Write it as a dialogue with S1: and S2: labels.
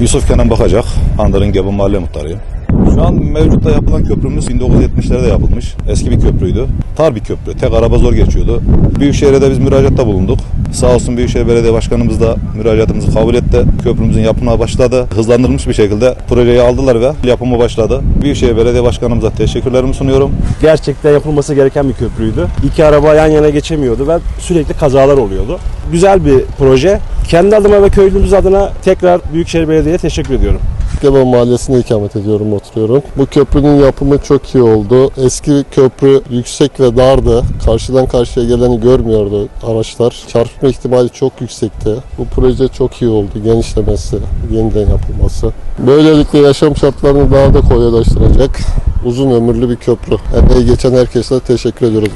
S1: Yusuf Kenan Bakacak, Andırın Gebin Mahalle Muhtarıyım. Şu an mevcutta yapılan köprümüz 1970'lerde yapılmış. Eski bir köprüydü. Tar bir köprü. Tek araba zor geçiyordu. Büyükşehir'e de biz müracaatta bulunduk. Sağ olsun Büyükşehir Belediye Başkanımız da müracaatımızı kabul etti. Köprümüzün yapımına başladı. Hızlandırılmış bir şekilde projeyi aldılar ve yapımı başladı. Büyükşehir Belediye Başkanımıza teşekkürlerimi sunuyorum.
S2: Gerçekten yapılması gereken bir köprüydü. İki araba yan yana geçemiyordu ve sürekli kazalar oluyordu. Güzel bir proje. Kendi adıma ve köylümüz adına tekrar Büyükşehir Belediye'ye teşekkür ediyorum.
S3: Geban Mahallesi'nde ikamet ediyorum, oturuyorum. Bu köprünün yapımı çok iyi oldu. Eski köprü yüksek ve dardı. Karşıdan karşıya geleni görmüyordu araçlar. Çarpma ihtimali çok yüksekti. Bu proje çok iyi oldu. Genişlemesi, yeniden yapılması. Böylelikle yaşam şartlarını daha da kolaylaştıracak uzun ömürlü bir köprü. Emeği geçen herkese teşekkür ediyoruz.